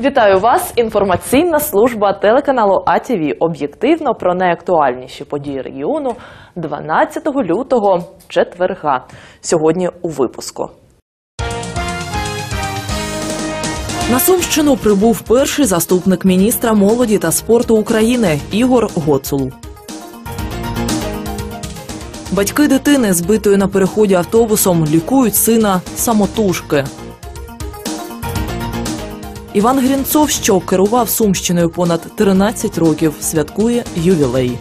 Вітаю вас! Інформаційна служба телеканалу АТВ. Об'єктивно про найактуальніші події регіону 12 лютого, четверга. Сьогодні у випуску. На Сумщину прибув перший заступник міністра молоді та спорту України Ігор Гоцул. Батьки дитини, збитої на переході автобусом, лікують сина самотужки. Іван Грінцов, що керував Сумщиною понад 13 років, святкує ювілей.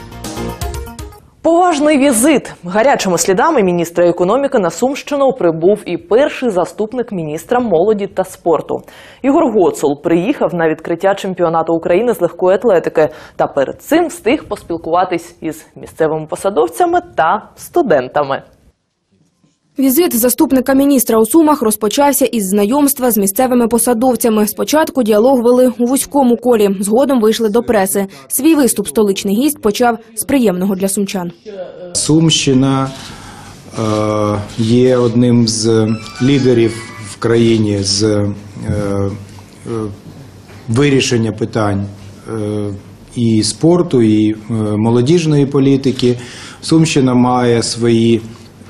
Поважний візит гарячими слідами міністра економіки на Сумщину прибув і перший заступник міністра молоді та спорту. Ігор Гоцул приїхав на відкриття чемпіонату України з легкої атлетики та перед цим встиг поспілкуватись із місцевими посадовцями та студентами. Візит заступника міністра у Сумах розпочався із знайомства з місцевими посадовцями. Спочатку діалог вели у вузькому колі, згодом вийшли до преси. Свій виступ столичний гість почав з приємного для сумчан. Сумщина е, є одним з лідерів в країні з е, е, вирішення питань і спорту, і молодіжної політики. Сумщина має свої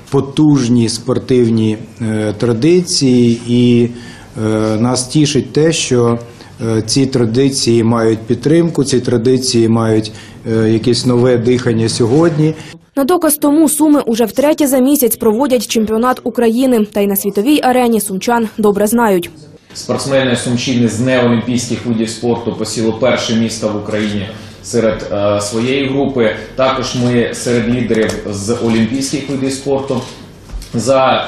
потужні спортивні е, традиції, і е, нас тішить те, що е, ці традиції мають підтримку, ці традиції мають якесь нове дихання сьогодні. На доказ тому суми уже втретє за місяць проводять чемпіонат України. Та й на світовій арені сумчан добре знають. Спортсмени Сумщини з неолімпійських видів спорту посіло перше місто в Україні серед е, своєї групи. Також ми серед лідерів з олімпійських видів спорту за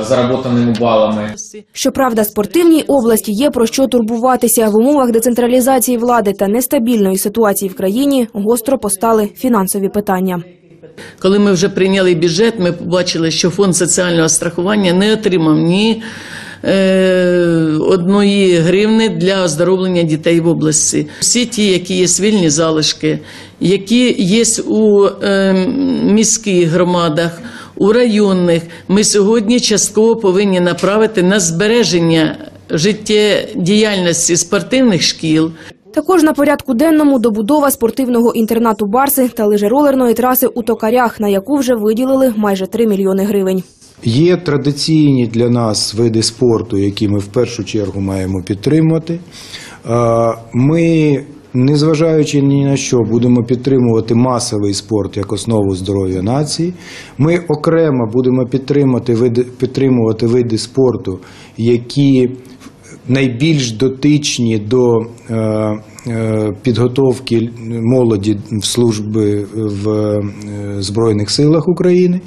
е, заработаними балами. Щоправда, спортивній області є про що турбуватися. В умовах децентралізації влади та нестабільної ситуації в країні гостро постали фінансові питання. Коли ми вже прийняли бюджет, ми побачили, що фонд соціального страхування не отримав ні одної гривни для оздоровлення дітей в області. Всі ті, які є вільні залишки, які є у е, міських громадах, у районних, ми сьогодні частково повинні направити на збереження життєдіяльності спортивних шкіл. Також на порядку денному добудова спортивного інтернату Барси та лижеролерної траси у Токарях, на яку вже виділили майже 3 мільйони гривень. Є традиційні для нас види спорту, які ми в першу чергу маємо підтримувати. Ми, незважаючи ні на що, будемо підтримувати масовий спорт як основу здоров'я нації. Ми окремо будемо підтримувати види, підтримувати види спорту, які найбільш дотичні до е, е, підготовки молоді в служби в е, Збройних силах України.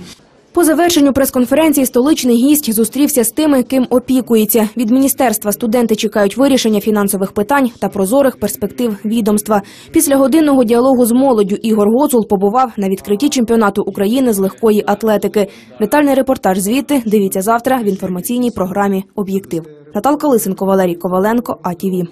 По завершенню прес-конференції столичний гість зустрівся з тими, ким опікується. Від міністерства студенти чекають вирішення фінансових питань та прозорих перспектив відомства. Після годинного діалогу з молоддю Ігор Гоцул побував на відкритті чемпіонату України з легкої атлетики. Детальний репортаж звідти дивіться завтра в інформаційній програмі Об'єктив. Наталка Лисенко, Валерій Коваленко, АТВ.